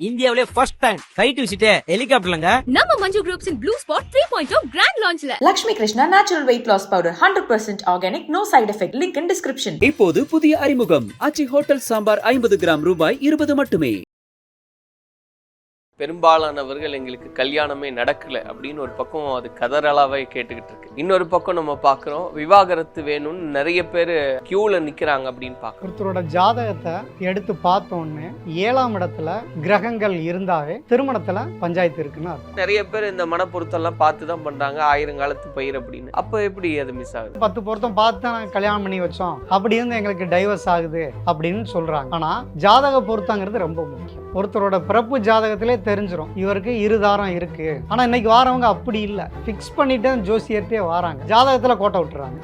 இந்தியாவிலே first time flight visit ஹெலிகாப்டர்லங்க நம்ம Manju groups in blue spot three point grand லான்ச்ல Lakshmi Krishna Natural Weight Loss Powder 100% organic, no side effect. Link in description. இப்போது புதிய அறிமுகம் ஆச்சி hotel sambar ஐம்பது gram ரூபாய் இருபது மட்டுமே பெரும்பாலானவர்கள் எங்களுக்கு கல்யாணமே நடக்கல அப்படின்னு ஒரு பக்கம் அது கதறலாவே கேட்டுக்கிட்டு இருக்கு. இன்னொரு பக்கம் நம்ம பார்க்குறோம் விவாகரத்து வேணும்னு நிறைய பேர் கியூல நிக்கிறாங்க அப்படின்னு பார்க்குறோம். ஒருத்தரோட ஜாதகத்தை எடுத்து பார்த்தோன்னே ஏழாம் இடத்துல கிரகங்கள் இருந்தாவே திருமணத்துல பஞ்சாயத்து இருக்குன்னு நிறைய பேர் இந்த மனப்பொருத்தம்லாம் பார்த்து தான் பண்றாங்க ஆயிரங்காலத்து பயிர் அப்படின்னு. அப்போ எப்படி அது மிஸ் ஆகுது? பத்து பொருத்தம் பார்த்து தான் நாங்க கல்யாணம் பண்ணி வச்சோம். அப்படி இருந்து எங்களுக்கு டைவர்ஸ் ஆகுது அப்படின்னு சொல்றாங்க. ஆனா ஜாதக பொருத்தங்கிறது ரொம்ப முக்கியம். ஒருத்தரோட பிறப்பு ஜாதகத்திலே தெரிஞ்சிரும். இவருக்கு இருதாரம் இருக்கு. ஆனா இன்னைக்கு வாரவங்க அப்படி இல்லை. ஃபிக்ஸ் பண்ணிட்டு ஜோசியர்ட்டே வராங்க. ஜாதகத்துல கோட்டை விட்டுறாங்க.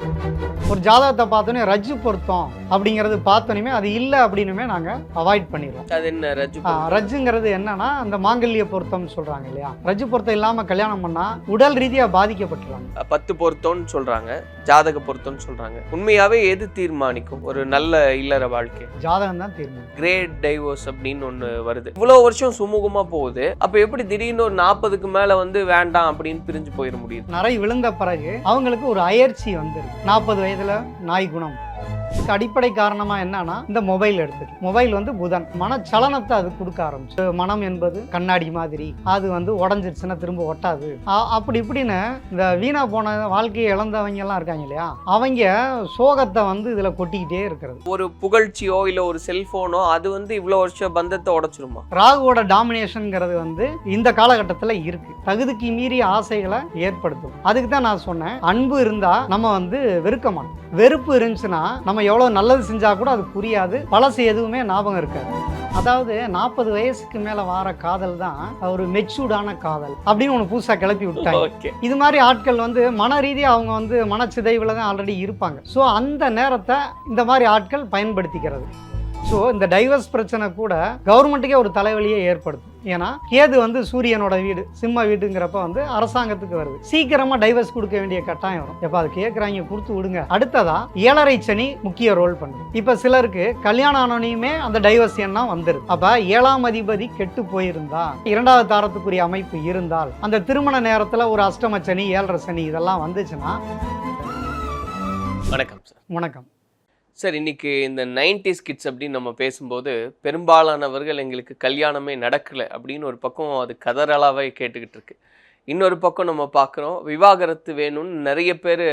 ஒரு ஜாதகத்தை பார்த்தோன்னே ரஜ்ஜு பொருத்தம் அப்படிங்கிறது பார்த்தோன்னே அது இல்லை அப்படின்னுமே நாங்க அவாய்ட் பண்ணிடுவோம் அது என்ன ரஜு ஆ, ரஜ்ஜுங்கிறது என்னன்னா அந்த மாங்கல்ய பொருத்தம்னு சொல்றாங்க இல்லையா? ரஜ்ஜு பொருத்தம் இல்லாம கல்யாணம் பண்ணா உடல் ரீதியா பாதிக்கப்பட்டுறாங்க பத்து பொருத்தம்னு சொல்றாங்க. ஜாதக பொருத்தம்னு சொல்றாங்க. உண்மையாவே எது தீர்மானிக்கும்? ஒரு நல்ல இல்லற வாழ்க்கை. ஜாதகம் தான் தீர்மானம் கிரேட் டைவோர்ஸ் அப்படின்னு ஒன்று வருது. இவ்வளவு வருஷம் சுமூகமா போகுது. அப்போ எப்படி திடீர்னு ஒரு நாற்பதுக்கு மேல வந்து வேண்டாம் அப்படின்னு பிரிஞ்சு போயிட முடியுது? நரை விழுந்த பிறகு அவங்களுக்கு ஒரு அயற்சி வந்துருக்கு நாற்பது வயதுல நாய் குணம். இதுக்கு அடிப்படை காரணமா என்னன்னா இந்த மொபைல் எடுத்தது மொபைல் வந்து புதன். மனச்சலனத்தை அது கொடுக்க ஆரம்பிச்சு. மனம் என்பது கண்ணாடி மாதிரி. அது வந்து உடஞ்சிருச்சுன்னா திரும்ப ஒட்டாது. அப்படி இப்படின்னு இந்த வீணா போன வாழ்க்கையை இழந்தவங்க எல்லாம் இருக்காங்க இல்லையா? அவங்க சோகத்தை வந்து இதுல கொட்டிக்கிட்டே இருக்கிறது. ஒரு புகழ்ச்சியோ இல்ல ஒரு செல்போனோ அது வந்து இவ்வளவு வருஷம் பந்தத்தை உடைச்சிருமா? ராகுவோட டாமினேஷன்ங்கிறது வந்து இந்த காலகட்டத்தில் இருக்கு. தகுதிக்கு மீறிய ஆசைகளை ஏற்படுத்தும். அதுக்கு தான் நான் சொன்னேன். அன்பு இருந்தா நம்ம வந்து வெறுக்க மாட்டோம். வெறுப்பு இருந்துச்சுன்னா நம்ம எவ்வளவு நல்லது செஞ்சா கூட அது புரியாது. பழசு எதுவுமே ஞாபகம் இருக்காது. அதாவது நாற்பது வயசுக்கு மேல வார காதல் தான் ஒரு மெச்சூர்டான காதல் அப்படின்னு ஒன்று புதுசா கிளப்பி விட்டாங்க. இது மாதிரி ஆட்கள் வந்து மன ரீதியாக அவங்க வந்து மனச்சிதைவில் தான் ஆல்ரெடி இருப்பாங்க. ஸோ அந்த நேரத்தை இந்த மாதிரி ஆட்கள் பயன்படுத்திக்கிறது. ஸோ இந்த டைவர்ஸ் பிரச்சனை கூட கவர்மெண்ட்டுக்கே ஒரு தலைவலியை ஏற்படுத்தும். ஏன்னா கேது வந்து சூரியனோட வீடு சிம்ம வீடுங்கிறப்ப வந்து அரசாங்கத்துக்கு வருது. சீக்கிரமா டைவர்ஸ் கொடுக்க வேண்டிய கட்டாயம் வரும். எப்ப அது கேட்குறாங்க கொடுத்து விடுங்க. அடுத்ததா ஏழரை சனி முக்கிய ரோல் பண்ணுது. இப்ப சிலருக்கு கல்யாணம் ஆனோனையுமே அந்த டைவர்ஸ் எண்ணம் வந்துருது. அப்ப ஏழாம் அதிபதி கெட்டு போயிருந்தா இரண்டாவது தாரத்துக்குரிய அமைப்பு இருந்தால் அந்த திருமண நேரத்துல ஒரு அஷ்டம சனி ஏழரை சனி இதெல்லாம் வந்துச்சுன்னா வணக்கம் சார். வணக்கம். சார் இன்றைக்கி இந்த நைன்டிஸ் கிட்ஸ் அப்படின்னு நம்ம பேசும்போது பெரும்பாலானவர்கள் எங்களுக்கு கல்யாணமே நடக்கலை அப்படின்னு ஒரு பக்கம் அது கதறலாவே கேட்டுக்கிட்டு இருக்கு. இன்னொரு பக்கம் நம்ம பார்க்குறோம் விவாகரத்து வேணும்னு நிறைய பேர்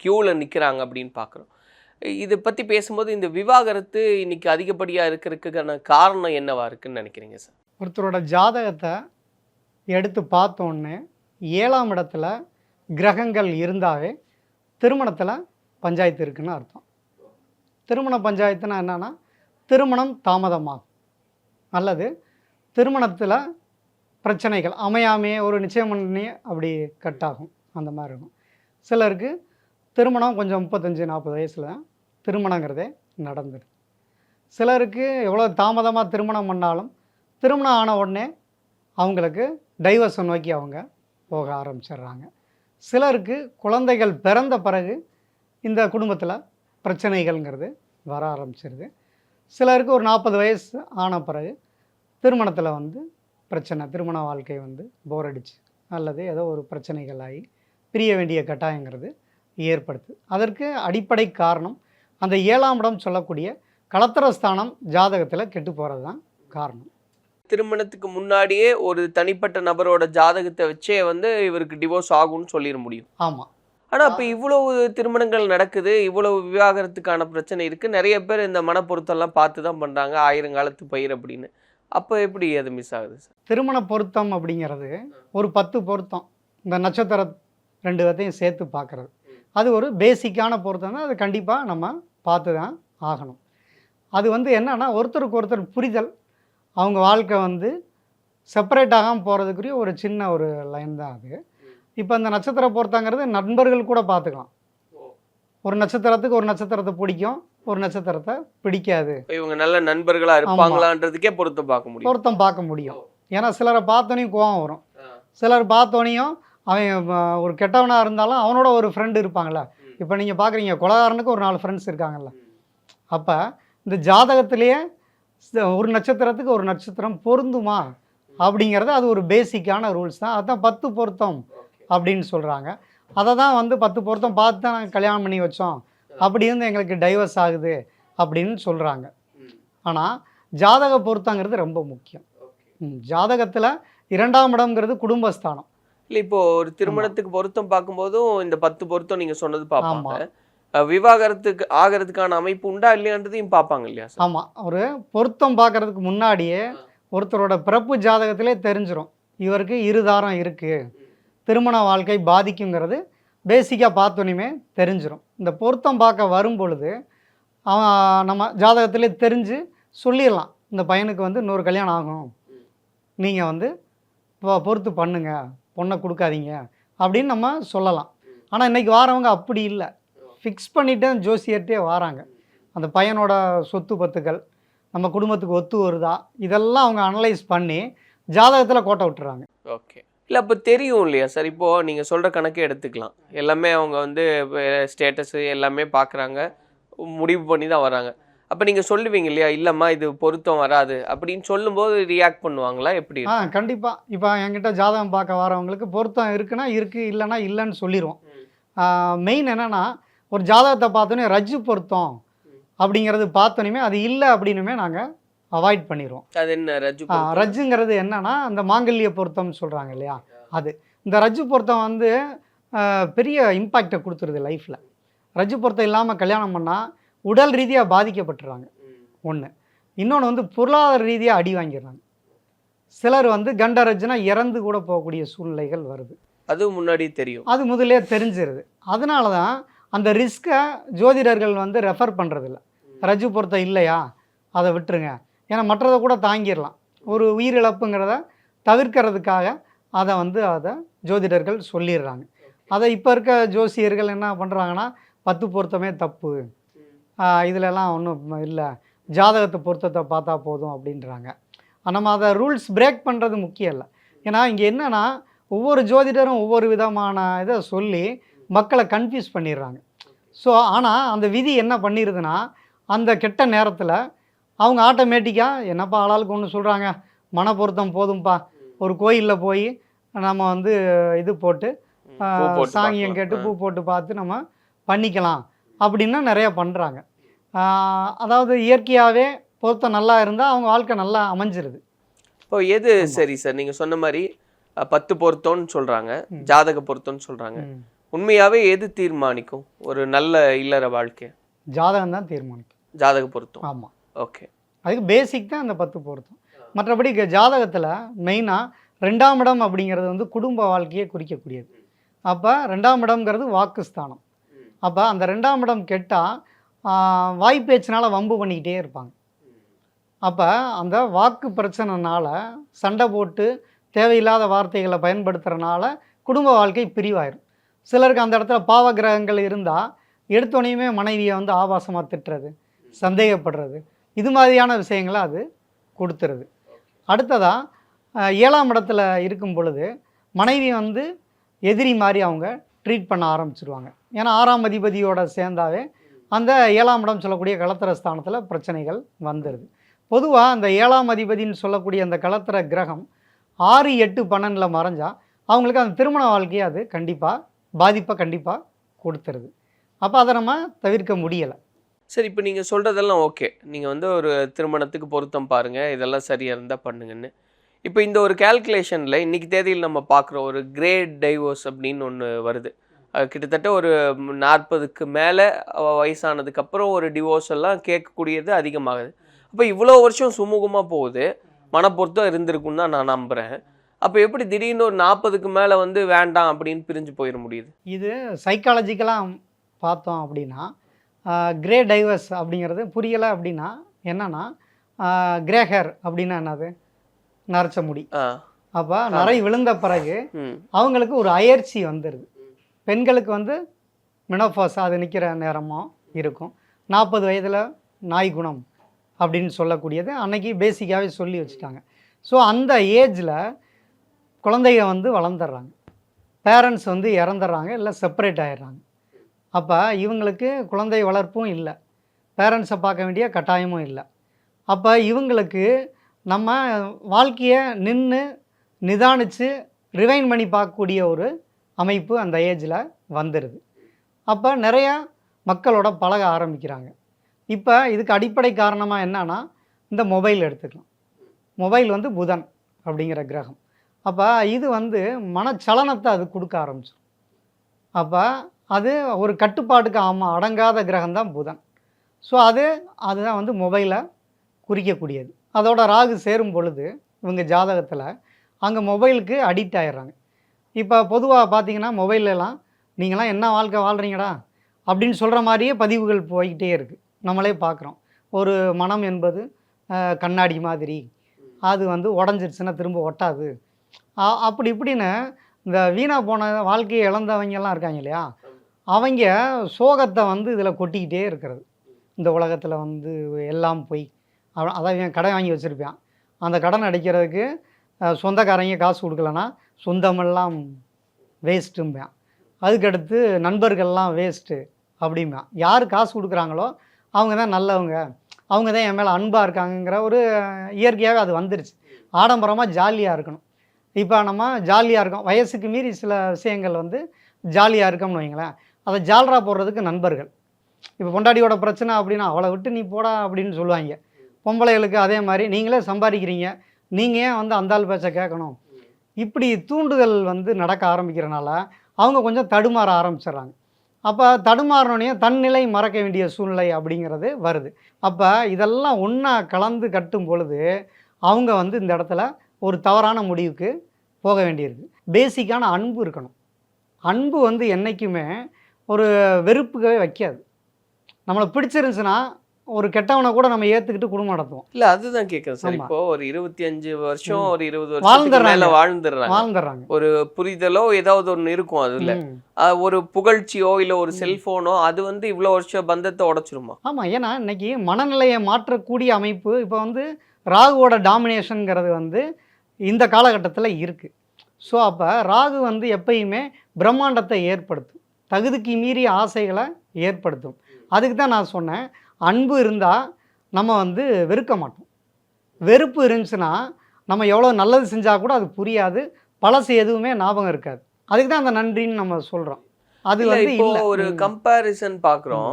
க்யூவில் நிற்கிறாங்க அப்படின்னு பார்க்குறோம். இதை பற்றி பேசும்போது இந்த விவாகரத்து இன்னைக்கு அதிகப்படியாக இருக்கிறதுக்கான காரணம் என்னவா இருக்குன்னு நினைக்கிறீங்க சார்? ஒருத்தரோட ஜாதகத்தை எடுத்து பார்த்தோன்னே ஏழாம் இடத்துல கிரகங்கள் இருந்தாவே திருமணத்தில் பஞ்சாயத்து இருக்குன்னு அர்த்தம். திருமண பஞ்சாயத்துனா என்னென்னா திருமணம் தாமதமாகும். அல்லது திருமணத்தில் பிரச்சனைகள் அமையாமையே ஒரு நிச்சயம் பண்ணி அப்படி கட் ஆகும். அந்த மாதிரி இருக்கும். சிலருக்கு திருமணம் கொஞ்சம் முப்பத்தஞ்சு நாற்பது வயசில் திருமணங்கிறதே நடந்துடும் சிலருக்கு எவ்வளோ தாமதமாக திருமணம் பண்ணாலும் திருமணம் ஆன உடனே அவங்களுக்கு டைவர்ஸை நோக்கி அவங்க போக ஆரம்பிச்சிடுறாங்க. சிலருக்கு குழந்தைகள் பிறந்த பிறகு இந்த குடும்பத்தில் பிரச்சனைகள்ங்கிறது வர ஆரம்பிச்சிருது. சிலருக்கு ஒரு நாற்பது வயசு ஆன பிறகு திருமணத்தில் வந்து பிரச்சனை திருமண வாழ்க்கை வந்து போர் அடிச்சு அல்லது ஏதோ ஒரு பிரச்சனைகள் ஆகி பிரிய வேண்டிய கட்டாயங்கிறது ஏற்படுது. அதற்கு அடிப்படை காரணம் அந்த ஏழாம் இடம் சொல்லக்கூடிய களத்திரஸ்தானம் ஜாதகத்தில் கெட்டு போகிறது தான் காரணம். திருமணத்துக்கு முன்னாடியே ஒரு தனிப்பட்ட நபரோட ஜாதகத்தை வச்சே வந்து இவருக்கு டிவோர்ஸ் ஆகும்னு சொல்லிட முடியும். ஆமாம் ஆனா அப்ப இவ்வளவு திருமணங்கள் நடக்குது இவ்வளவு விவாகரத்துக்கான பிரச்சனை இருக்கு. நிறைய பேர் இந்த மனப்பொருத்தம்லாம் பார்த்து தான் பண்றாங்க ஆயிரங்காலத்து பயிர் அப்படின்னு. அப்ப எப்படி அது மிஸ் ஆகுது சார் திருமண பொருத்தம் அப்படிங்கிறது ஒரு பத்து பொருத்தம். இந்த நட்சத்திர ரெண்டு பேர்த்தையும் சேர்த்து பார்க்குறது. அது ஒரு பேசிக்கான பொருத்தம் தான். அது கண்டிப்பாக நம்ம பார்த்து தான் ஆகணும். அது வந்து என்னன்னா ஒருத்தருக்கு ஒருத்தர் புரிதல். அவங்க வாழ்க்கை வந்து செப்பரேட் ஆகாமல் போகிறதுக்குரிய ஒரு சின்ன ஒரு லைன் தான் அது. இப்போ அந்த நட்சத்திர பொருத்தங்கிறது நண்பர்கள் கூட பார்த்துக்கலாம். ஒரு நட்சத்திரத்துக்கு ஒரு நட்சத்திரத்தை பிடிக்கும் ஒரு நட்சத்திரத்தை பிடிக்காது. இவங்க நல்ல நண்பர்களா இருப்பாங்களான்றதுக்கே பொருத்த பார்க்க முடியும். பொருத்தம் பார்க்க முடியும். ஏன்னா சிலரை பார்த்தோனையும் கோவம் வரும். சிலர் பார்த்தோனையும் அவன் ஒரு கெட்டவனாக இருந்தாலும் அவனோட ஒரு ஃப்ரெண்டு இருப்பாங்கள்ல இப்போ நீங்கள் பார்க்குறீங்க கொலகாரனுக்கு ஒரு நாலு ஃப்ரெண்ட்ஸ் இருக்காங்கல்ல. அப்போ இந்த ஜாதகத்திலேயே ஒரு நட்சத்திரத்துக்கு ஒரு நட்சத்திரம் பொருந்துமா? அப்படிங்கிறது அது ஒரு பேசிக்கான ரூல்ஸ் தான். அதான் பத்து பொருத்தம். அப்படின்னு சொல்கிறாங்க அதை தான் வந்து பத்து பொருத்தம் பார்த்து தான் நாங்கள் கல்யாணம் பண்ணி வச்சோம். அப்படி இருந்து எங்களுக்கு டைவர்ஸ் ஆகுது அப்படின்னு சொல்கிறாங்க ஆனால் ஜாதக பொருத்தங்கிறது ரொம்ப முக்கியம். ஜாதகத்தில் இரண்டாம் இடம்ங்கிறது குடும்பஸ்தானம். இல்ல இப்போ ஒரு திருமணத்துக்கு பொருத்தம் பார்க்கும்போதும் இந்த பத்து பொருத்தம் நீங்க சொன்னது பார்ப்பாங்க. விவாகரத்துக்கு ஆகிறதுக்கான அமைப்பு உண்டா இல்லையான்றதையும் பார்ப்பாங்க இல்லையா ஆமாம் ஒரு பொருத்தம் பார்க்கறதுக்கு முன்னாடியே ஒருத்தரோட பிறப்பு ஜாதகத்திலே தெரிஞ்சிரும். இவருக்கு இருதாரம் இருக்குது திருமண வாழ்க்கை பாதிக்குங்கிறது பேசிக்காக பார்த்தோன்னே தெரிஞ்சிடும் இந்த பொருத்தம் பார்க்க வரும் பொழுது அவன் நம்ம ஜாதகத்திலே தெரிஞ்சு சொல்லிடலாம் இந்த பையனுக்கு வந்து இன்னொரு கல்யாணம் ஆகும். நீங்கள் வந்து இப்போ பொறுத்து பண்ணுங்க. பொண்ணை கொடுக்காதீங்க. அப்படின்னு நம்ம சொல்லலாம். ஆனால் இன்றைக்கி வாரவங்க அப்படி இல்லை. ஃபிக்ஸ் பண்ணிவிட்டு ஜோசியர்கிட்டே வாராங்க. அந்த பையனோட சொத்து பத்துக்கள் நம்ம குடும்பத்துக்கு ஒத்து வருதா? இதெல்லாம் அவங்க அனலைஸ் பண்ணி ஜாதகத்தில் கோட்டை விட்டுறாங்க. ஓகே இல்ல அப்ப தெரியும் இல்லையா? சார் இப்போ நீங்க சொல்ற கணக்கே எடுத்துக்கலாம். எல்லாமே அவங்க வந்து ஸ்டேட்டஸ் எல்லாமே பார்க்கறாங்க முடிவு பண்ணி தான் வராங்க. அப்ப நீங்க சொல்லுவீங்க இல்லையா? இல்லம்மா இது பொருத்தம் வராது. அப்படின்னு சொல்லும்போது ரியாக்ட் பண்ணுவாங்களா? எப்படி ஆ கண்டிப்பாக இப்போ என்கிட்ட ஜாதகம் பார்க்க வரவங்களுக்கு பொருத்தம் இருக்குன்னா இருக்குது இல்லைன்னா இல்லைன்னு சொல்லிடுவோம் மெயின் என்னென்னா ஒரு ஜாதகத்தை பார்த்தோன்னே ரஜ்ஜு பொருத்தம் அப்படிங்கிறது பார்த்தோன்னே அது இல்லை அப்படின்னுமே நாங்கள் அவாய்ட் பண்ணிடுவோம் அது என்ன ரஜு ரஜ்ஜுங்கிறது என்னன்னா அந்த மாங்கல்ய பொருத்தம்னு சொல்கிறாங்க இல்லையா? அது. இந்த ரஜ்ஜு பொருத்தம் வந்து பெரிய இம்பேக்டை கொடுத்துருது லைஃப்பில் ரஜ்ஜு பொருத்தம் இல்லாமல் கல்யாணம் பண்ணால் உடல் ரீதியாக பாதிக்கப்பட்டுறாங்க. ஒன்று இன்னொன்று வந்து பொருளாதார ரீதியாக அடி வாங்கிடுறாங்க. சிலர் வந்து கண்ட ரஜ்ஜுனா இறந்து கூட போகக்கூடிய சூழ்நிலைகள் வருது. அது முன்னாடி தெரியும். அது முதலே தெரிஞ்சிருது. அதனால தான் அந்த ரிஸ்க்கை ஜோதிடர்கள் வந்து ரெஃபர் பண்ணுறதில்ல ரஜ்ஜு பொருத்தம் இல்லையா? அதை விட்டுருங்க. ஏன்னா மற்றதை கூட தாங்கிடலாம். ஒரு உயிரிழப்புங்கிறத தவிர்க்கிறதுக்காக அதை வந்து அதை ஜோதிடர்கள் சொல்லிடுறாங்க. அதை இப்போ இருக்க ஜோசியர்கள் என்ன பண்ணுறாங்கன்னா பத்து பொருத்தமே தப்பு. இதுலலாம் ஒன்றும் இல்லை. ஜாதகத்தை பொருத்தத்தை பார்த்தா போதும் அப்படின்றாங்க. நம்ம அதை ரூல்ஸ் பிரேக் பண்ணுறது முக்கியம் இல்லை. ஏன்னா இங்கே என்னென்னா ஒவ்வொரு ஜோதிடரும் ஒவ்வொரு விதமான இதை சொல்லி மக்களை கன்ஃபியூஸ் பண்ணிடுறாங்க. ஸோ ஆனால் அந்த விதி என்ன பண்ணிடுதுன்னா அந்த கெட்ட நேரத்தில் அவங்க ஆட்டோமேட்டிக்காக என்னப்பா ஆளாளுக்கு ஒன்று சொல்கிறாங்க மன பொருத்தம் போதும்பா. ஒரு கோயிலில் போய் நம்ம வந்து இது போட்டு சாங்கியம். கேட்டு. பூ போட்டு பார்த்து நம்ம பண்ணிக்கலாம். அப்படின்னா நிறைய பண்ணுறாங்க அதாவது இயற்கையாகவே பொருத்தம் நல்லா இருந்தால் அவங்க வாழ்க்கை நல்லா அமைஞ்சிருது. இப்போ எது சரி சார்? நீங்க சொன்ன மாதிரி பத்து பொருத்தம்னு சொல்றாங்க. ம். ஜாதக பொருத்தம்னு சொல்றாங்க. ம். உண்மையாவே எது தீர்மானிக்கும்? ஒரு நல்ல இல்லற வாழ்க்கை. ஜாதகம் தான் தீர்மானிக்கும். ஜாதக பொருத்தம். ஆமாம் ஓகே. அதுக்கு பேசிக் தான் அந்த பத்து பொருத்தம். மற்றபடி ஜாதகத்தில் மெயினாக ரெண்டாம் இடம் அப்படிங்கிறது வந்து குடும்ப வாழ்க்கையை குறிக்கக்கூடியது. அப்போ ரெண்டாம் இடம்ங்கிறது வாக்குஸ்தானம். அப்போ அந்த ரெண்டாம் இடம் கெட்டால் வாய்ப்பேச்சினால் வம்பு பண்ணிக்கிட்டே இருப்பாங்க. அப்போ அந்த வாக்கு பிரச்சனைனால சண்டை போட்டு தேவையில்லாத வார்த்தைகளை பயன்படுத்துகிறனால குடும்ப வாழ்க்கை பிரிவாயிரும். சிலருக்கு அந்த இடத்துல பாவ கிரகங்கள் இருந்தால் எடுத்தோனையுமே மனைவியை வந்து ஆபாசமாக திட்டுறது சந்தேகப்படுறது. இது மாதிரியான விஷயங்களை அது கொடுத்துருது. அடுத்ததாக ஏழாம் இடத்துல இருக்கும் பொழுது மனைவி வந்து எதிரி மாதிரி அவங்க ட்ரீட் பண்ண ஆரம்பிச்சிருவாங்க. ஏன்னா ஆறாம் அதிபதியோட சேர்ந்தாவே அந்த ஏழாம் இடம் சொல்லக்கூடிய களத்திர ஸ்தானத்தில் பிரச்சனைகள் வந்துடுது பொதுவாக அந்த ஏழாம் அதிபதின்னு சொல்லக்கூடிய அந்த களத்திர கிரகம் ஆறு எட்டு பன்னெண்டில் மறைஞ்சால் அவங்களுக்கு அந்த திருமண வாழ்க்கையை அது கண்டிப்பாக பாதிப்பை கண்டிப்பாக கொடுத்துருது. அப்போ அதை நம்ம தவிர்க்க முடியலை. சரி இப்போ நீங்கள் சொல்கிறதெல்லாம் ஓகே. நீங்கள் வந்து ஒரு திருமணத்துக்கு பொருத்தம் பாருங்கள் இதெல்லாம் சரியாக இருந்தால் பண்ணுங்கன்னு. இப்போ இந்த ஒரு கேல்குலேஷனில் இன்றைக்கி தேதியில் நம்ம பார்க்குறோம். ஒரு கிரேட் டைவோர்ஸ் அப்படின்னு ஒன்று வருது. அது கிட்டத்தட்ட ஒரு நாற்பதுக்கு மேலே வயசானதுக்கப்புறம் ஒரு டிவோர்ஸ் எல்லாம் கேட்கக்கூடியது அதிகமாகுது. அப்போ இவ்வளோ வருஷம் சுமூகமாக போகுது. மனப்பொருத்தம் இருந்திருக்குன்னு தான் நான் நம்புகிறேன் அப்போ எப்படி திடீர்னு ஒரு நாற்பதுக்கு மேலே வந்து வேண்டாம் அப்படின்னு பிரிஞ்சு போயிட முடியுது? இது சைக்காலஜிக்கலாக பார்த்தோம் அப்படின்னா கிரே டைவர்ஸ் அப்படிங்கிறது புரியலை அப்படின்னா என்னன்னா கிரேஹேர் அப்படின்னா என்னது? நரைச்ச முடி. அப்போ நரை விழுந்த பிறகு அவங்களுக்கு ஒரு அயற்சி வந்துடுது பெண்களுக்கு வந்து மினோபாஸ் அது நிற்கிற நேரமும் இருக்கும். நாற்பது வயதில் நாய் குணம் அப்படின்னு சொல்லக்கூடியது. அன்னைக்கு பேசிக்காகவே சொல்லி வச்சுட்டாங்க. ஸோ அந்த ஏஜில் குழந்தைங்க வந்து வளர்ந்துடுறாங்க. பேரண்ட்ஸ் வந்து இறந்துடுறாங்க இல்லை செப்பரேட் ஆயிடுறாங்க. அப்போ இவங்களுக்கு குழந்தை வளர்ப்பும் இல்லை. பேரண்ட்ஸை பார்க்க வேண்டிய கட்டாயமும் இல்லை. அப்போ இவங்களுக்கு நம்ம வாழ்க்கையை நின்று நிதானித்து ரிவைன் பண்ணி பார்க்கக்கூடிய ஒரு அமைப்பு அந்த ஏஜில் வந்துடுது அப்போ நிறையா மக்களோட பழக ஆரம்பிக்கிறாங்க. இப்போ இதுக்கு அடிப்படை காரணமாக என்னன்னா இந்த மொபைல் எடுத்துக்கலாம். மொபைல் வந்து புதன் அப்படிங்கிற கிரகம். அப்போ இது வந்து மனச்சலனத்தை அது கொடுக்க ஆரம்பிச்சிடும் அப்போ அது ஒரு கட்டுப்பாட்டுக்கு ஆமாம் அடங்காத கிரகம் தான் புதன். ஸோ அது அதுதான் வந்து மொபைலை குறிக்கக்கூடியது. அதோட ராகு சேரும் பொழுது இவங்க ஜாதகத்தில் அங்கே மொபைலுக்கு அடிக்ட் ஆகிடுறாங்க இப்போ பொதுவாக பார்த்தீங்கன்னா மொபைலெலாம் நீங்களாம் என்ன வாழ்க்கை வாழ்கிறீங்கடா அப்படின்னு சொல்கிற மாதிரியே பதிவுகள் போய்கிட்டே இருக்குது நம்மளே பார்க்குறோம் ஒரு மனம் என்பது கண்ணாடி மாதிரி. அது வந்து உடஞ்சிருச்சுன்னா திரும்ப ஒட்டாது. அ- அப்படி இப்படின்னு இந்த வீணாக போன வாழ்க்கையை இழந்தவங்கெல்லாம் இருக்காங்க இல்லையா? அவங்க சோகத்தை வந்து இதில் கொட்டிக்கிட்டே இருக்கிறது. இந்த உலகத்தில் வந்து எல்லாம் போய். அதாவது என் கடன் வாங்கி வச்சுருப்பான். அந்த கடன் அடைக்கிறதுக்கு சொந்தக்காரங்க காசு கொடுக்கலன்னா சொந்தமெல்லாம் வேஸ்ட்டும்பான். அதுக்கடுத்து நண்பர்கள்லாம் வேஸ்ட்டு அப்படிம்பான். யார் காசு கொடுக்குறாங்களோ அவங்க தான் நல்லவங்க. அவங்க தான் என் மேலே அன்பாக இருக்காங்கங்கிற ஒரு இயற்கையாகவே அது வந்துருச்சு. ஆடம்பரமாக ஜாலியாக இருக்கணும். இப்போ நம்ம ஜாலியாக இருக்கோம். வயசுக்கு மீறி சில விஷயங்கள் வந்து ஜாலியாக இருக்கோம்னு வைங்களேன். அதை ஜால்ரா போடுறதுக்கு நண்பர்கள். இப்போ பொண்டாடியோட பிரச்சனை அப்படின்னா அவளை விட்டு நீ போடா அப்படின்னு சொல்லுவாங்க. பொம்பளைகளுக்கு அதே மாதிரி நீங்களே சம்பாதிக்கிறீங்க. நீங்கள் ஏன் வந்து அந்தாள் பேச்சை கேட்கணும்? இப்படி தூண்டுதல் வந்து நடக்க ஆரம்பிக்கிறனால அவங்க கொஞ்சம் தடுமாற ஆரம்பிச்சிடுறாங்க. அப்போ தடுமாறினோடனே தன்னிலை மறக்க வேண்டிய சூழ்நிலை அப்படிங்கிறது வருது. அப்போ இதெல்லாம் ஒன்றா கலந்து கட்டும் பொழுது அவங்க வந்து இந்த இடத்துல ஒரு தவறான முடிவுக்கு போக வேண்டியிருக்கு. பேசிக்கான அன்பு இருக்கணும். அன்பு வந்து என்றைக்குமே ஒரு வெறுப்புக்கவே வைக்காது. நம்மளை பிடிச்சிருந்துச்சுன்னா ஒரு கெட்டவனை கூட நம்ம ஏற்றுக்கிட்டு குடும்பம் நடத்துவோம். இல்ல அதுதான் கேக்குறேன் சார். இப்போ ஒரு இருபத்தி அஞ்சு வருஷம். ஒரு இருபது வருஷத்துக்கு வாழ்ந்துடுறாங்க. வாழ்ந்துடுறாங்க. வாழ்ந்துடுறாங்க. ஒரு புரிதலோ ஏதாவது ஒண்ணு இருக்கும் அதுல. ஒரு புகழ்ச்சியோ இல்ல ஒரு செல்போனோ அது வந்து இவ்வளவு வருஷம் பந்தத்தை உடைச்சிருமா? ஆமாம் ஏன்னா இன்னைக்கு மனநிலையை மாற்றக்கூடிய அமைப்பு இப்போ வந்து ராகுவோட டாமினேஷனுங்கிறது வந்து இந்த காலகட்டத்தில் இருக்குது ஸோ அப்போ ராகு வந்து எப்பயுமே பிரம்மாண்டத்தை ஏற்படுத்தும். தகுதிக்கு மீறிய ஆசைகளை ஏற்படுத்தும். அதுக்கு தான் நான் சொன்னேன். அன்பு இருந்தால் நம்ம வந்து வெறுக்க மாட்டோம். வெறுப்பு இருந்துச்சுன்னா நம்ம எவ்வளோ நல்லது செஞ்சால் கூட அது புரியாது. பழசு எதுவுமே ஞாபகம் இருக்காது. அதுக்கு தான் அந்த நன்றின்னு நம்ம சொல்கிறோம் அது வந்து இப்போ இல்லை. ஒரு கம்பாரிசன் பாக்குறோம்.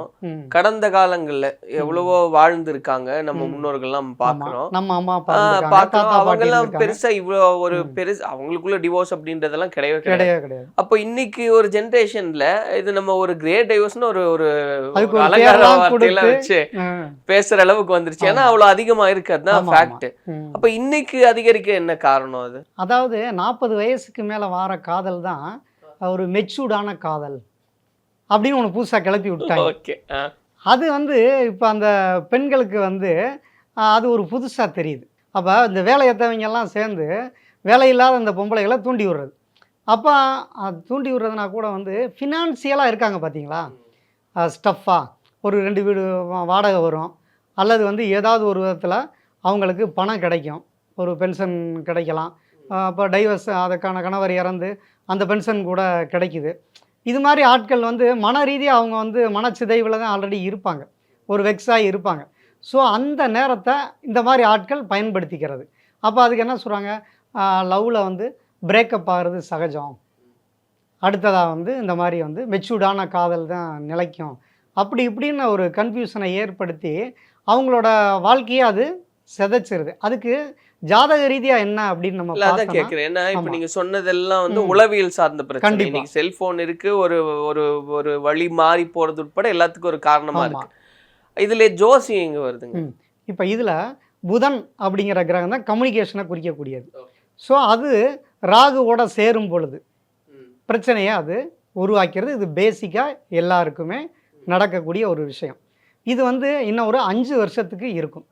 கடந்த காலங்கள்ல எவ்வளவோ வாழ்ந்திருக்காங்க. நம்ம. முன்னோர்கள்லாம். பாக்குறோம் நம்ம அம்மா பாக்குறோம் அவங்க எல்லாம். பெருசா இவ்வளவு ஒரு. பெருசு அவங்களுக்குள்ள டிவோர்ஸ் அப்படின்றதெல்லாம் கிடையவே கிடையாது. கிடையாது. அப்போ இன்னைக்கு ஒரு ஜெனரேஷன்ல இது நம்ம ஒரு கிரேட் டைவர்ஸ்னு ஒரு ஒரு அலங்கார வார்த்தையெல்லாம் கொடுத்து, வச்சு பேசுற அளவுக்கு வந்துருச்சு. ஏன்னா. அவ்வளவு அதிகமா இருக்கு அதுதான் ஆமா, ஃபேக்ட். அப்ப இன்னைக்கு அதிகரிக்க என்ன காரணம் அது? அதாவது நாற்பது வயசுக்கு மேலே வார காதல் தான் ஒரு மெச்சூர்டான காதல் அப்படின்னு ஒன்று புதுசாக கிளப்பி விட்டாங்க. ஓகே அது வந்து இப்போ அந்த பெண்களுக்கு வந்து அது ஒரு புதுசாக தெரியுது. அப்போ இந்த வேலையத்தவங்க எல்லாம் சேர்ந்து வேலையில்லாத அந்த பொம்பளைகளை தூண்டி விடுறது. அப்போ அது தூண்டி விடுறதுனா கூட வந்து ஃபினான்சியலாக இருக்காங்க பார்த்தீங்களா ஸ்டஃப்பாக ஒரு ரெண்டு வீடு வாடகை வரும். அல்லது வந்து ஏதாவது ஒரு விதத்தில் அவங்களுக்கு பணம் கிடைக்கும். ஒரு பென்ஷன் கிடைக்கலாம். அப்போ டைவர்ஸ் அதுக்கான கணவர் இறந்து அந்த பென்ஷன் கூட கிடைக்குது. இது மாதிரி ஆட்கள் வந்து மன ரீதியாக அவங்க வந்து மனச்சிதைவில் தான் ஆல்ரெடி இருப்பாங்க. ஒரு வெக்ஸாகி இருப்பாங்க. ஸோ அந்த நேரத்தை இந்த மாதிரி ஆட்கள் பயன்படுத்திக்கிறது. அப்போ அதுக்கு என்ன சொல்கிறாங்க லவ்வில் வந்து பிரேக்கப் ஆகிறது சகஜம். அடுத்ததாக வந்து இந்த மாதிரி வந்து மெச்சூர்டான காதல் தான் நிலைக்கும். அப்படி இப்படின்னு ஒரு கன்ஃபியூஷனை ஏற்படுத்தி அவங்களோட வாழ்க்கையை அது சிதைச்சிருது. அதுக்கு ஜாதக ரீதியாக என்ன அப்படின்னு நம்ம அதான் கேக்குறேன். ஏன்னா இப்ப. நீங்க சொன்னதெல்லாம் வந்து. உளவியல் சார்ந்த பிரச்சனை. இன்னைக்கு செல்போன் இருக்கு ஒரு ஒரு ஒரு வழி மாறி போறது உட்பட எல்லாத்துக்கும் ஒரு காரணமா. இருக்கு. இதுல ஜோசியம் எங்க வருதுங்க. இப்போ இதில் புதன் அப்படிங்கிற கிரகம் தான் கம்யூனிகேஷனை குறிக்கக்கூடியது. ஸோ அது ராகுவோட சேரும் பொழுது. பிரச்சனையை அது உருவாக்கிறது. இது பேசிக்காக எல்லாருக்குமே நடக்கக்கூடிய ஒரு விஷயம். இது வந்து இன்னும் ஒரு அஞ்சு வருஷத்துக்கு இருக்கும்.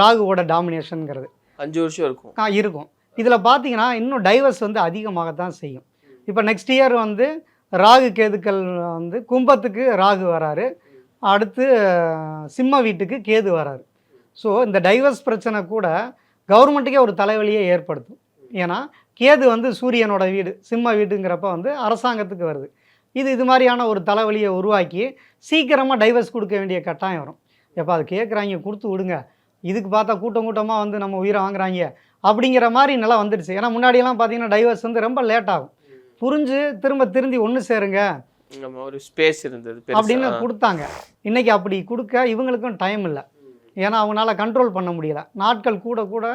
ராகுவோட டாமினேஷனுங்கிறது அஞ்சு வருஷம் இருக்கும். ஆ இருக்கும். இதில் பார்த்தீங்கன்னா இன்னும் டைவர்ஸ் வந்து அதிகமாகத்தான் செய்யும். இப்போ நெக்ஸ்ட் இயர் வந்து ராகு கேதுக்கள் வந்து கும்பத்துக்கு ராகு வராரு. அடுத்து சிம்ம வீட்டுக்கு கேது வராரு. ஸோ இந்த டைவர்ஸ் பிரச்சனை கூட கவர்மெண்ட்டுக்கே ஒரு தலைவலியை ஏற்படுத்தும். ஏன்னா கேது வந்து சூரியனோட வீடு சிம்ம வீடுங்கிறப்ப வந்து அரசாங்கத்துக்கு வருது. இது இது மாதிரியான ஒரு தலைவலியை உருவாக்கி சீக்கிரமாக டைவர்ஸ் கொடுக்க வேண்டிய கட்டாயம் வரும். எப்போ அது கேட்குறாங்க கொடுத்து விடுங்க. இதுக்கு பார்த்தா கூட்டம் கூட்டமாக வந்து நம்ம உயிரை வாங்குறாங்க அப்படிங்கிற மாதிரி நிலை வந்துடுச்சு. ஏன்னா முன்னாடியெல்லாம் பார்த்தீங்கன்னா டைவர்ஸ் வந்து ரொம்ப லேட் ஆகும். புரிஞ்சு திரும்ப திருந்தி ஒன்று சேருங்க ஒரு ஸ்பேஸ் இருந்தது. அப்படின்னு கொடுத்தாங்க. இன்னைக்கு அப்படி கொடுக்க இவங்களுக்கும் டைம் இல்லை. ஏன்னா அவங்களால கண்ட்ரோல் பண்ண முடியல. நாட்கள் கூட கூட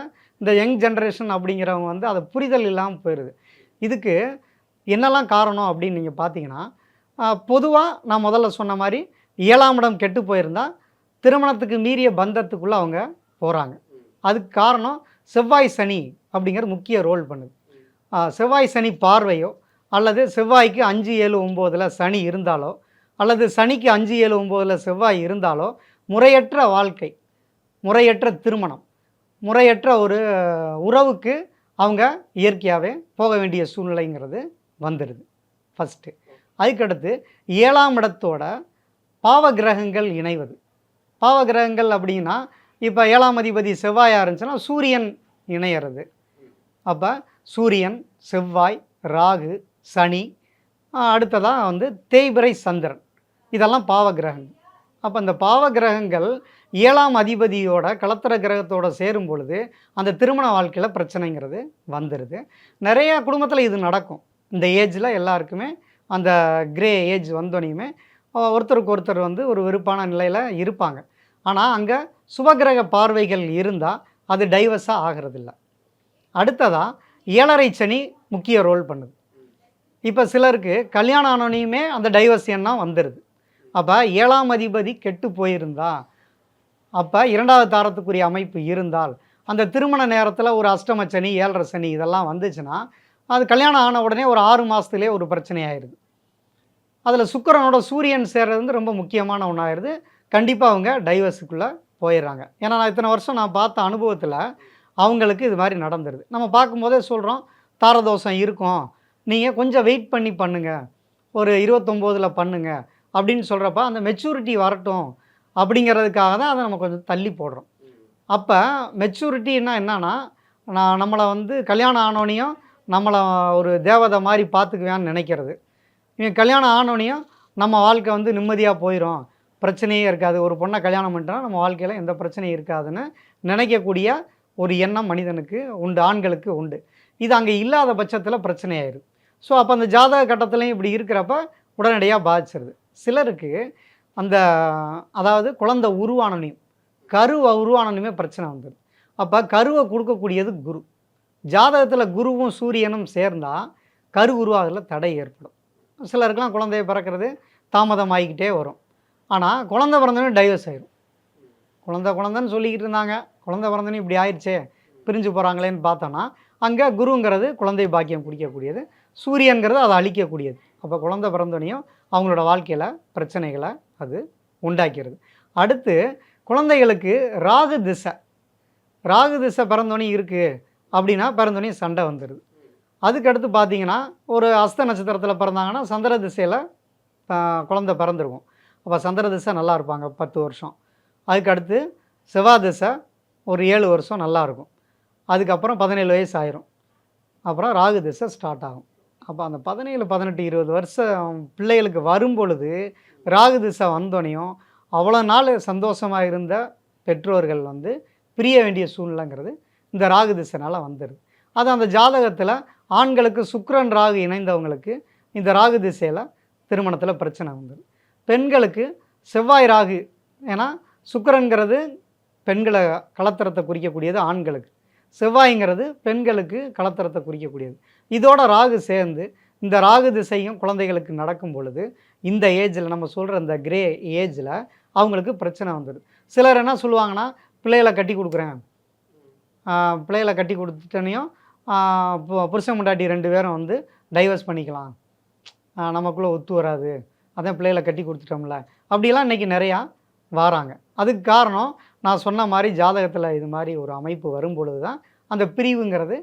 இந்த யங் ஜென்ரேஷன் அப்படிங்கிறவங்க வந்து அதை புரிதல் இல்லாமல் போயிடுது இதுக்கு என்னெல்லாம் காரணம் அப்படின்னு நீங்கள் பார்த்தீங்கன்னா பொதுவாக நான் முதல்ல சொன்ன மாதிரி ஏழாம் இடம் கெட்டு போயிருந்தா திருமணத்துக்கு மீறிய பந்தத்துக்குள்ளே அவங்க போகிறாங்க அதுக்கு காரணம் செவ்வாய் சனி அப்படிங்கிறது முக்கிய ரோல் பண்ணுது. செவ்வாய் சனி பார்வையோ அல்லது செவ்வாய்க்கு அஞ்சு ஏழு ஒம்போதில் சனி இருந்தாலோ அல்லது சனிக்கு அஞ்சு ஏழு ஒம்போதில் செவ்வாய் இருந்தாலோ முறையற்ற வாழ்க்கை முறையற்ற திருமணம் முறையற்ற ஒரு உறவுக்கு அவங்க இயற்கையாகவே போக வேண்டிய சூழ்நிலைங்கிறது வந்துடுது ஃபஸ்ட்டு அதுக்கடுத்து ஏழாம் இடத்தோட பாவ கிரகங்கள் இணைவது. பாவ கிரகங்கள் அப்படின்னா இப்போ ஏழாம் அதிபதி செவ்வாயாக இருந்துச்சுன்னா சூரியன் இணையிறது. அப்போ சூரியன் செவ்வாய் ராகு சனி அடுத்ததாக வந்து தேய்பிரை சந்திரன். இதெல்லாம் பாவ கிரகங்கள் அப்போ அந்த பாவ கிரகங்கள் ஏழாம் அதிபதியோட கலத்திர கிரகத்தோட சேரும் பொழுது அந்த திருமண வாழ்க்கையில் பிரச்சனைங்கிறது வந்துடுது நிறையா குடும்பத்தில் இது நடக்கும். இந்த ஏஜில் எல்லாருக்குமே அந்த கிரே ஏஜ் வந்தோனையுமே ஒருத்தருக்கு ஒருத்தர் வந்து ஒரு வெறுப்பான நிலையில் இருப்பாங்க. ஆனால் அங்கே சுபகிரக பார்வைகள் இருந்தால் அது டைவர்ஸாக ஆகிறதில்ல. அடுத்ததாக ஏழரை சனி முக்கிய ரோல் பண்ணுது. இப்போ சிலருக்கு கல்யாணம் ஆனோனையுமே அந்த டைவர்ஸ் எண்ணம் வந்துடுது அப்போ ஏழாம் அதிபதி கெட்டு போயிருந்தா அப்போ இரண்டாவது தாரத்துக்குரிய அமைப்பு இருந்தால் அந்த திருமண நேரத்தில் ஒரு அஷ்டம சனி ஏழரை சனி இதெல்லாம் வந்துச்சுன்னா அது கல்யாணம் ஆன உடனே ஒரு ஆறு மாதத்துலேயே ஒரு பிரச்சனையாயிருது. அதில் சுக்கிரனோட சூரியன் சேர்றது வந்து ரொம்ப முக்கியமான ஒன்றாயிருது கண்டிப்பாக அவங்க டைவர்ஸுக்குள்ளே போயிடுறாங்க. ஏன்னா நான் இத்தனை வருஷம் நான் பார்த்த அனுபவத்தில் அவங்களுக்கு இது மாதிரி நடந்துருது. நம்ம பார்க்கும்போதே சொல்கிறோம் தாரதோஷம் இருக்கும். நீங்கள் கொஞ்சம் வெயிட் பண்ணி பண்ணுங்கள் ஒரு இருபத்தொம்போதில் பண்ணுங்கள் அப்படின்னு சொல்கிறப்ப அந்த மெச்சூரிட்டி வரட்டும் அப்படிங்கிறதுக்காக தான் அதை நம்ம கொஞ்சம் தள்ளி போடுறோம். அப்போ மெச்சூரிட்டின்னா என்னன்னா நான் நம்மளை வந்து கல்யாணம் ஆனோனையும் நம்மளை ஒரு தேவதை மாதிரி பார்த்துக்குவேன்னு நினைக்கிறது. இவன் கல்யாணம் ஆனோனையும் நம்ம வாழ்க்கை வந்து நிம்மதியாக போயிடும் பிரச்சனையே இருக்காது. ஒரு பொண்ணை கல்யாணம் பண்ணிட்டா நம்ம வாழ்க்கையில் எந்த பிரச்சனையும் இருக்காதுன்னு நினைக்கக்கூடிய ஒரு எண்ணம் மனிதனுக்கு உண்டு ஆண்களுக்கு உண்டு. இது அங்கே இல்லாத பட்சத்தில் பிரச்சனையாயிரும். ஸோ அப்போ அந்த ஜாதக கட்டத்துலையும் இப்படி இருக்கிறப்ப உடனடியாக பாதிச்சிருது. சிலருக்கு அந்த அதாவது குழந்தை உருவானனையும் கருவை உருவானனுமே பிரச்சனை வந்தது அப்போ கருவை கொடுக்கக்கூடியது குரு. ஜாதகத்தில் குருவும் சூரியனும் சேர்ந்தால் கரு உருவாகிறதுல தடை ஏற்படும். சிலருக்கெலாம் குழந்தைய பிறக்கிறது தாமதம் ஆகிக்கிட்டே வரும். ஆனால் குழந்த பிறந்தோடனே டைவர்ஸ் ஆயிடும் குழந்த குழந்தைன்னு சொல்லிக்கிட்டு இருந்தாங்க. குழந்த பிறந்தோடனே இப்படி ஆயிடுச்சே பிரிஞ்சு போகிறாங்களேன்னு பார்த்தோன்னா அங்கே குருங்கிறது குழந்தை பாக்கியம் குடிக்கக்கூடியது சூரியன்கிறது அதை அழிக்கக்கூடியது. அப்போ குழந்த பிறந்தோனையும் அவங்களோட வாழ்க்கையில் பிரச்சனைகளை அது உண்டாக்கிறது. அடுத்து குழந்தைகளுக்கு ராகு திசை. ராகு திசை பிறந்தோடனே இருக்குது அப்படின்னா பிறந்தோடனே சண்டை வந்துடுது அதுக்கடுத்து பார்த்தீங்கன்னா ஒரு அஸ்த நட்சத்திரத்தில் பிறந்தாங்கன்னா சந்திர திசையில் குழந்தை பிறந்துருவோம். அப்போ சந்திர திசை நல்லா இருப்பாங்க பத்து வருஷம். அதுக்கடுத்து செவ்வாய் திசை ஒரு ஏழு வருஷம் நல்லாயிருக்கும் அதுக்கப்புறம் பதினேழு வயசு ஆயிரும். அப்புறம் ராகு திசை ஸ்டார்ட் ஆகும். அப்போ அந்த பதினேழு பதினெட்டு இருபது வருஷம் பிள்ளைகளுக்கு வரும் பொழுது ராகு திசை வந்தோனையும் அவ்வளோ நாள் சந்தோஷமாக இருந்த பெற்றோர்கள் வந்து பிரிய வேண்டிய சூழ்நிலைங்கிறது இந்த ராகு திசைனால் வந்துடுது அது அந்த ஜாதகத்தில் ஆண்களுக்கு சுக்கரன் ராகு இணைந்தவங்களுக்கு இந்த ராகு திசையில் திருமணத்தில் பிரச்சனை வந்துடும் பெண்களுக்கு செவ்வாய் ராகு ஏன்னா சுக்கிரன்கிறது பெண்களை கலத்தரத்தை குறிக்கக்கூடியது ஆண்களுக்கு. செவ்வாய்ங்கிறது பெண்களுக்கு கலத்தரத்தை குறிக்கக்கூடியது. இதோட ராகு சேர்ந்து இந்த ராகு திசையும் குழந்தைகளுக்கு நடக்கும் பொழுது இந்த ஏஜில் நம்ம சொல்கிற இந்த கிரே ஏஜில் அவங்களுக்கு பிரச்சனை வந்துடுது சிலர் என்ன சொல்லுவாங்கன்னா பிள்ளைகளை கட்டி கொடுக்குறேன். பிள்ளைகளை கட்டி கொடுத்துட்டனையும் புருஷன் முண்டாட்டி ரெண்டு பேரும் வந்து டைவர்ஸ் பண்ணிக்கலாம். நமக்குள்ளே ஒத்து வராது. அதான் பிள்ளைகளை கட்டி கொடுத்துட்டோம்ல. அப்படிலாம் இன்றைக்கி நிறையா வாராங்க. அதுக்கு காரணம் நான் சொன்ன மாதிரி ஜாதகத்தில் இது மாதிரி ஒரு அமைப்பு வரும் பொழுது தான் அந்த பிரிவுங்கிறது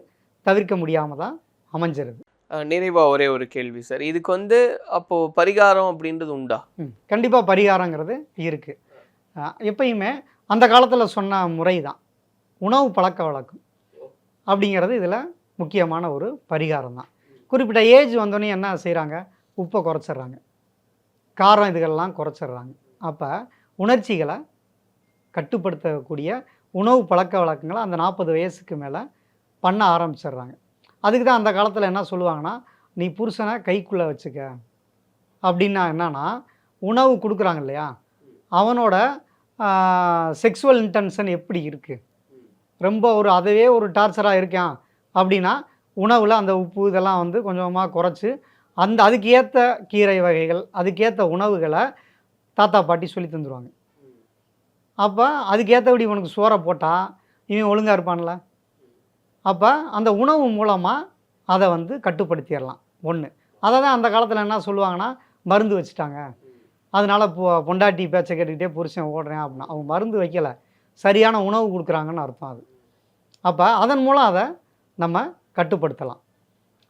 தவிர்க்க முடியாமல் தான் அமைஞ்சிருது. அஹ் நிறைவா ஒரே ஒரு கேள்வி சார். இதுக்கு வந்து அப்போ பரிகாரம் அப்படின்றது உண்டா? ம் கண்டிப்பாக பரிகாரங்கிறது இருக்குது எப்பயுமே அந்த காலத்தில் சொன்ன முறை தான் உணவு பழக்க வழக்கம் அப்படிங்கிறது இதில் முக்கியமான ஒரு பரிகாரம் தான் குறிப்பிட்ட ஏஜ் வந்தோடனே என்ன செய்கிறாங்க உப்பை குறைச்சிட்றாங்க. காரம் இதுகள்லாம் குறைச்சிடுறாங்க. அப்போ உணர்ச்சிகளை கட்டுப்படுத்தக்கூடிய உணவு பழக்க வழக்கங்களை அந்த நாற்பது வயசுக்கு மேலே பண்ண ஆரம்பிச்சிடுறாங்க. அதுக்கு தான் அந்த காலத்தில் என்ன சொல்லுவாங்கன்னா நீ புருஷனை கைக்குள்ளே வச்சுக்க. அப்படின்னா என்னன்னா உணவு கொடுக்குறாங்க இல்லையா? அவனோட செக்ஸுவல் இன்டென்ஷன் எப்படி இருக்குது ரொம்ப ஒரு அதவே ஒரு டார்ச்சராக இருக்கான். அப்படின்னா உணவில் அந்த உப்பு இதெல்லாம் வந்து கொஞ்சமாக குறைச்சி அந்த அதுக்கேற்ற கீரை வகைகள் அதுக்கேற்ற உணவுகளை தாத்தா பாட்டி சொல்லி தந்துடுவாங்க அப்போ அதுக்கேற்றபடி இவனுக்கு சோறை போட்டால் இவன் ஒழுங்காக இருப்பான்ல? அப்போ அந்த உணவு மூலமாக அதை வந்து கட்டுப்படுத்திடலாம். ஒன்று அதை தான் அந்த காலத்தில் என்ன சொல்லுவாங்கன்னா மருந்து வச்சுட்டாங்க. அதனால் பொ பொண்டாட்டி பேச்சை கேட்டுக்கிட்டே புருஷன் ஓடுறேன் அப்படின்னா அவங்க மருந்து வைக்கலை. சரியான உணவு கொடுக்குறாங்கன்னு அர்த்தம் அது. அப்போ அதன் மூலம் அதை நம்ம கட்டுப்படுத்தலாம்.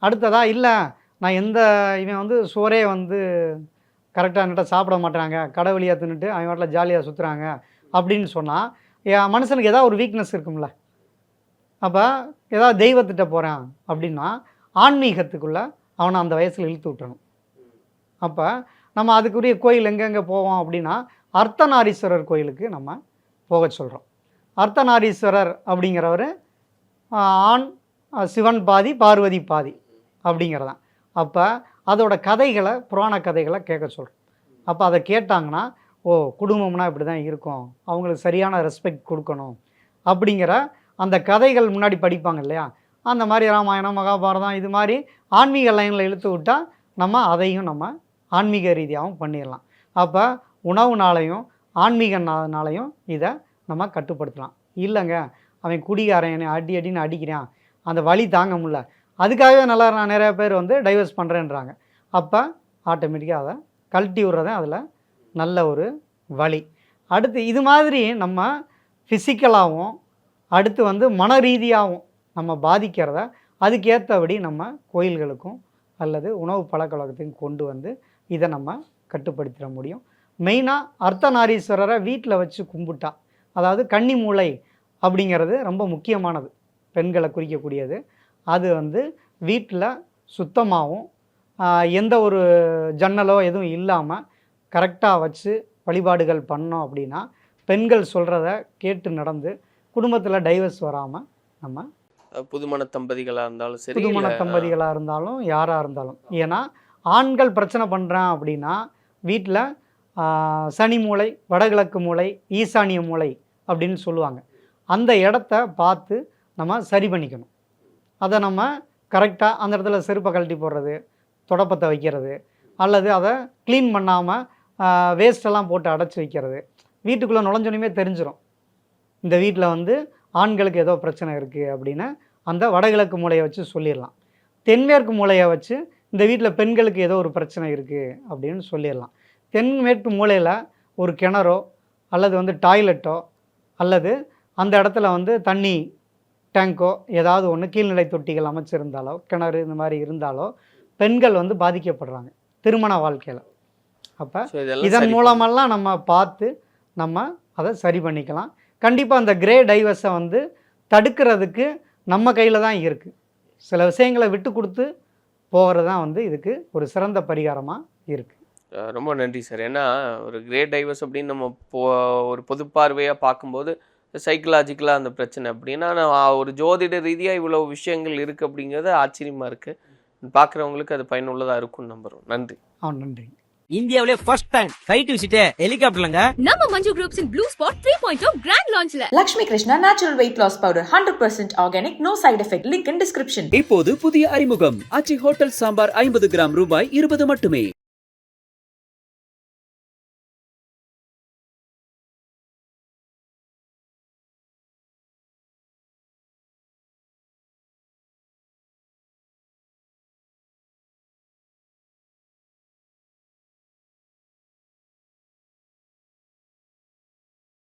அடுத்ததாக இல்லை நான் எந்த இவன் வந்து சோறே வந்து கரெக்டாக என்கிட்ட சாப்பிட மாட்டாங்க கடை வழியாக தின்னுட்டு அவன் வாட்டில் ஜாலியாக சுற்றுறாங்க அப்படின்னு சொன்னால் என் மனுஷனுக்கு ஏதாவது ஒரு வீக்னஸ் இருக்கும்ல. அப்போ ஏதாவது தெய்வத்திட்ட போகிறேன் அப்படின்னா ஆன்மீகத்துக்குள்ளே அவனை அந்த வயசில் இழுத்து விட்டணும் அப்போ நம்ம அதுக்குரிய கோயில் எங்கெங்கே போவோம் அப்படின்னா அர்த்தநாரீஸ்வரர் கோயிலுக்கு நம்ம போக சொல்கிறோம் அர்த்தநாரீஸ்வரர் அப்படிங்கிறவர் ஆண் சிவன் பாதி பார்வதி பாதி அப்படிங்கிறதான். அப்போ அதோட கதைகளை புராண கதைகளை கேட்க சொல்கிறோம் அப்போ அதை கேட்டாங்கன்னா ஓ குடும்பம்னா இப்படி தான் இருக்கும். அவங்களுக்கு சரியான ரெஸ்பெக்ட் கொடுக்கணும். அப்படிங்கிற அந்த கதைகள் முன்னாடி படிப்பாங்க இல்லையா? அந்த மாதிரி ராமாயணம் மகாபாரதம் இது மாதிரி ஆன்மீக லைனில் இழுத்து விட்டால் நம்ம அதையும் நம்ம ஆன்மீக ரீதியாகவும் பண்ணிடலாம். அப்போ உணவுனாலையும் ஆன்மீக நாளையும் இதை நம்ம கட்டுப்படுத்தலாம். இல்லைங்க அவன் குடிகாரன் என்னை அடி அடின்னு அடிக்கிறான். அந்த வழி தாங்க முடியல. அதுக்காகவே நல்லா நான் நிறைய பேர் வந்து டைவர்ஸ் பண்ணுறேன்றாங்க அப்போ ஆட்டோமேட்டிக்காக அதை கழட்டி விடுறதான் அதில் நல்ல ஒரு வழி. அடுத்து இது மாதிரி நம்ம ஃபிசிக்கலாகவும் அடுத்து வந்து மன ரீதியாகவும் நம்ம பாதிக்கிறத அதுக்கேற்றபடி நம்ம கோயில்களுக்கும் அல்லது உணவு பழக்க வழக்கத்தையும் கொண்டு வந்து இதை நம்ம கட்டுப்படுத்திட முடியும். மெயினாக அர்த்தநாரீஸ்வரரை வீட்டில் வச்சு கும்பிட்டா அதாவது கன்னி மூளை அப்படிங்கிறது ரொம்ப முக்கியமானது. பெண்களை குறிக்கக்கூடியது. அது வந்து வீட்டில் சுத்தமாகவும் எந்த ஒரு ஜன்னலோ எதுவும் இல்லாமல் கரெக்டாக வச்சு வழிபாடுகள் பண்ணோம் அப்படின்னா பெண்கள் சொல்கிறத கேட்டு நடந்து குடும்பத்தில் டைவர்ஸ் வராமல் நம்ம புதுமண தம்பதிகளா இருந்தாலும் சரி புதுமண தம்பதிகளாக இருந்தாலும் யாராக இருந்தாலும். ஏன்னா ஆண்கள் பிரச்சனை பண்ணுறான் அப்படின்னா வீட்டில் சனி மூளை வடகிழக்கு மூளை ஈசானிய மூளை அப்படின்னு சொல்லுவாங்க. அந்த இடத்த பார்த்து நம்ம சரி பண்ணிக்கணும். அதை நம்ம கரெக்டாக அந்த இடத்துல செருப்பை கழட்டி போடுறது தொடப்பத்தை வைக்கிறது அல்லது அதை க்ளீன் பண்ணாமல் வேஸ்டெல்லாம் போட்டு அடைச்சி வைக்கிறது. வீட்டுக்குள்ளே நுழைஞ்சோனையுமே தெரிஞ்சிடும் இந்த வீட்டில் வந்து ஆண்களுக்கு ஏதோ பிரச்சனை இருக்குது அப்படின்னு அந்த வடகிழக்கு மூலையை வச்சு சொல்லிடலாம். தென்மேற்கு மூலையை வச்சு இந்த வீட்டில் பெண்களுக்கு ஏதோ ஒரு பிரச்சனை இருக்குது அப்படின்னு சொல்லிடலாம். தென்மேற்கு மூலையில் ஒரு கிணறோ அல்லது வந்து டாய்லெட்டோ அல்லது அந்த இடத்துல வந்து தண்ணி டேங்கோ ஏதாவது ஒன்று கீழ்நிலை தொட்டிகள் அமைச்சிருந்தாலோ கிணறு இந்த மாதிரி இருந்தாலோ பெண்கள் வந்து பாதிக்கப்படுறாங்க திருமண வாழ்க்கையில். அப்போ இதன் மூலமெல்லாம் நம்ம பார்த்து நம்ம அதை சரி பண்ணிக்கலாம். கண்டிப்பாக அந்த கிரே டைவர்ஸை வந்து தடுக்கிறதுக்கு நம்ம கையில் தான் இருக்குது சில விஷயங்களை விட்டு கொடுத்து போகிறது தான் வந்து இதுக்கு ஒரு சிறந்த பரிகாரமாக இருக்குது ரொம்ப நன்றி சார். ஏன்னா ஒரு கிரேட் டைவர்ஸ் அப்படின்னு நம்ம போ ஒரு பொது பார்வையாக பார்க்கும்போது சைக்கலாஜிக்கலாக அந்த பிரச்சனை அப்படின்னா. நான் ஒரு ஜோதிட ரீதியாக இவ்வளோ விஷயங்கள் இருக்குது அப்படிங்கிறது ஆச்சரியமாக இருக்குது பார்க்குறவங்களுக்கு அது பயனுள்ளதாக இருக்கும்னு நம்புகிறோம் நன்றி. அவன் நன்றி. இந்தியாவிலே ஃபர்ஸ்ட் டைம் சைட் விசிட்டே ஹெலிகாப்டர்லங்க நம்ம Manju groups blue spot three point grand லான்ச்ல Lakshmi Krishna Natural Weight Loss Powder 100% organic, no side effect. Link in description. இப்போது புதிய அறிமுகம். ஆச்சி ஹோட்டல் சாம்பார் ஐம்பது கிராம் ரூபாய் இருபது மட்டுமே.